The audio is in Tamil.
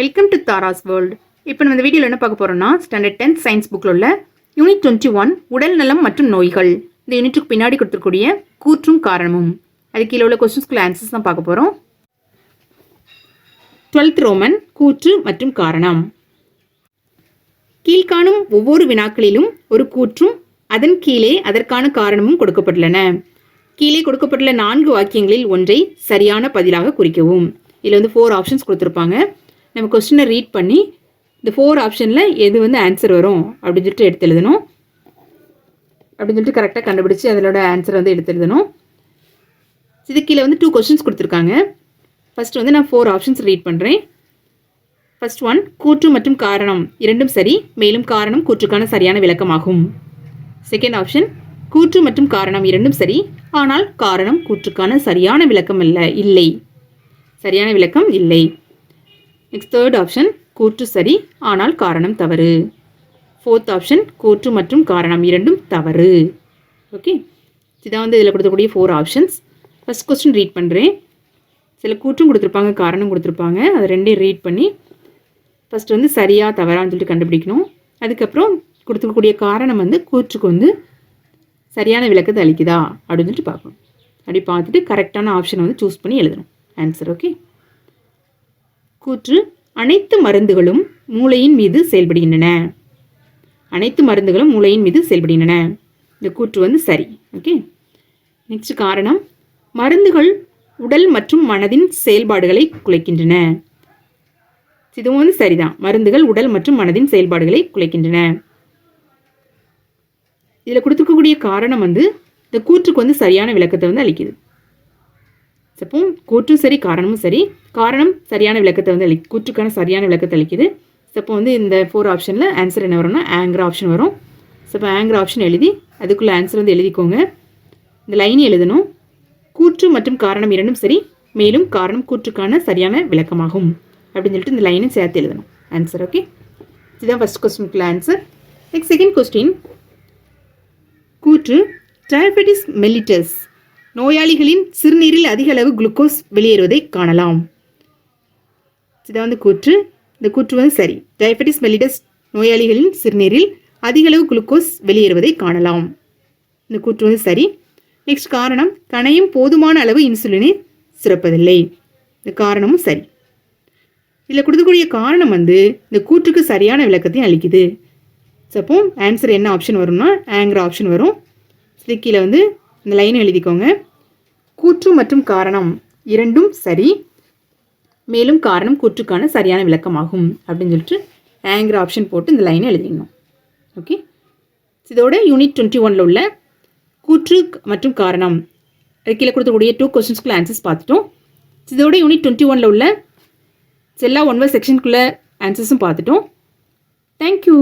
வெல்கம் டு தாராஸ் வேர்ல்டு இப்போ நம்ம இந்த வீடியோவில் என்ன பார்க்க போகிறோம்னா ஸ்டாண்டர்ட் டென்த் சயின்ஸ் புக்கில் உள்ள யூனிட் டுவெண்ட்டி ஒன் உடல் நலம் மற்றும் நோய்கள். இந்த யூனிட்டுக்கு பின்னாடி கொடுத்துருக்கூடிய கூற்றும் காரணமும். அது கீழே உள்ள கொஸ்டின்ஸ்குள்ள ஆன்சர்ஸ் தான் பார்க்க போகிறோம் டுவெல்த் ரோமன் கூற்று மற்றும் காரணம். கீழ்காணும் ஒவ்வொரு வினாக்களிலும் ஒரு கூற்றும் அதன் கீழே அதற்கான காரணமும் கொடுக்கப்பட்டுள்ளன. கீழே கொடுக்கப்பட்டுள்ள நான்கு வாக்கியங்களில் ஒன்றை சரியான பதிலாக குறிக்கவும். இதில் வந்து ஃபோர் ஆப்ஷன்ஸ் கொடுத்துருப்பாங்க. நம்ம கொஸ்டினை ரீட் பண்ணி இந்த ஃபோர் ஆப்ஷனில் எது வந்து ஆன்சர் வரும் அப்படின்னு சொல்லிட்டு எடுத்து எழுதணும் அப்படின்னு சொல்லிட்டு கரெக்டாக கண்டுபிடிச்சி அதோட ஆன்சர் வந்து எடுத்து எழுதணும் இது கீழே வந்து டூ கொஸ்டின்ஸ் கொடுத்துருக்காங்க. ஃபர்ஸ்ட் வந்து நான் ஃபோர் ஆப்ஷன்ஸ் ரீட் பண்ணுறேன் ஃபர்ஸ்ட் ஒன் கூற்று மற்றும் காரணம் இரண்டும் சரி மேலும் காரணம் கூற்றுக்கான சரியான விளக்கமாகும். செகண்ட் ஆப்ஷன் கூற்று மற்றும் காரணம் இரண்டும் சரி ஆனால் காரணம் கூற்றுக்கான சரியான விளக்கம் அல்ல இல்லை. சரியான விளக்கம் இல்லை. நெக்ஸ்ட் தேர்ட் ஆப்ஷன் கூற்று சரி ஆனால் காரணம் தவறு. ஃபோர்த் ஆப்ஷன் கூற்று மற்றும் காரணம் இரண்டும் தவறு. ஓகே இதான் வந்து இதில் கொடுத்தக்கூடிய four options first question read பண்ணுறேன் சில கூற்றும் கொடுத்துருப்பாங்க காரணம் கொடுத்துருப்பாங்க. அதை ரெண்டையும் ரீட் பண்ணி ஃபஸ்ட்டு வந்து சரியா தவறான்னு சொல்லிட்டு கண்டுபிடிக்கணும். அதுக்கப்புறம் கொடுத்துக்கக்கூடிய காரணம் வந்து கூற்றுக்கு வந்து சரியான விளக்கத்தை அளிக்குதா அப்படின்னு சொல்லிட்டு பார்க்கணும். அப்படி பார்த்துட்டு கரெக்டான ஆப்ஷனை வந்து சூஸ் பண்ணி எழுதணும். ஆன்சர் ஓகே கூற்று அனைத்து மருந்துகளும் மூளையின் மீது செயல்படுகின்றன. அனைத்து மருந்துகளும் மூளையின் மீது செயல்படுகின்றன. இந்த கூற்று வந்து சரி ஓகே நெக்ஸ்ட் காரணம் மருந்துகள் உடல் மற்றும் மனதின் செயல்பாடுகளை குலைக்கின்றன. இதுவும் வந்து சரிதான். மருந்துகள் உடல் மற்றும் மனதின் செயல்பாடுகளை குலைக்கின்றன. இதில் கொடுத்துருக்கக்கூடிய காரணம் வந்து இந்த கூற்றுக்கு வந்து சரியான விளக்கத்தை வந்து அளிக்குது. சப்போ கூற்றும் சரி காரணமும் சரி. காரணம் சரியான விளக்கத்தை வந்து அளி கூற்றுக்கான சரியான விளக்கத்தை அளிக்குது. சப்போ வந்து இந்த ஃபோர் ஆப்ஷனில் ஆன்சர் என்ன வரும்னா ஆங்கர் ஆப்ஷன் வரும். சப்போ ஆங்கர் ஆப்ஷன் எழுதி அதுக்குள்ளே ஆன்சர் வந்து எழுதிக்கோங்க. இந்த லைன் எழுதணும். கூற்று மற்றும் காரணம் இரண்டும் சரி மேலும் காரணம் கூற்றுக்கான சரியான விளக்கமாகும். அப்படின்னு சொல்லிட்டு இந்த லைனை சேர்த்து எழுதணும். ஆன்சர் ஓகே இதுதான் ஃபர்ஸ்ட் கொஸ்டினுக்குள்ள ஆன்சர் நெக்ஸ்ட் செகண்ட் கொஸ்டின் கூற்று டயபெட்டிஸ் மெல்லிட்டஸ் நோயாளிகளின் சிறுநீரில் அதிக அளவு குளுக்கோஸ் வெளியேறுவதை காணலாம். இதான் வந்து கூற்று. இந்த கூற்று வந்து சரி. டயபெட்டிஸ் மெலிடஸ் நோயாளிகளின் சிறுநீரில் அதிக அளவு குளுக்கோஸ் வெளியேறுவதை காணலாம். இந்த கூற்று வந்து சரி. நெக்ஸ்ட் காரணம் கணையும் போதுமான அளவு இன்சுலினை சுரப்பதில்லை இந்த காரணமும் சரி. இதில் கொடுக்கக்கூடிய காரணம் வந்து இந்த கூற்றுக்கு சரியான விளக்கத்தையும் அளிக்குது. சப்போம் ஆன்சர் என்ன ஆப்ஷன் வரும்னா ஆங்கிற ஆப்ஷன் வரும். கீழே வந்து இந்த லைன் எழுதிக்கோங்க. கூற்று மற்றும் காரணம் இரண்டும் சரி மேலும் காரணம் கூற்றுக்கான சரியான விளக்கமாகும் அப்படின்னு சொல்லிட்டு ஆங்கிற ஆப்ஷன் போட்டு இந்த லைனை எழுதிடணும் ஓகே இதோட யூனிட் டுவெண்ட்டி ஒனில் உள்ள கூற்று மற்றும் காரணம் கீழே கொடுத்தக்கூடிய டூ கொஸ்டின்ஸ்க்குள்ள ஆன்சர்ஸ் பார்த்துட்டோம். இதோட யூனிட் டுவெண்ட்டி ஒனில் உள்ள எல்லா ஒன் செக்ஷனுக்குள்ள ஆன்சர்ஸும் பார்த்துட்டோம். தேங்க்யூ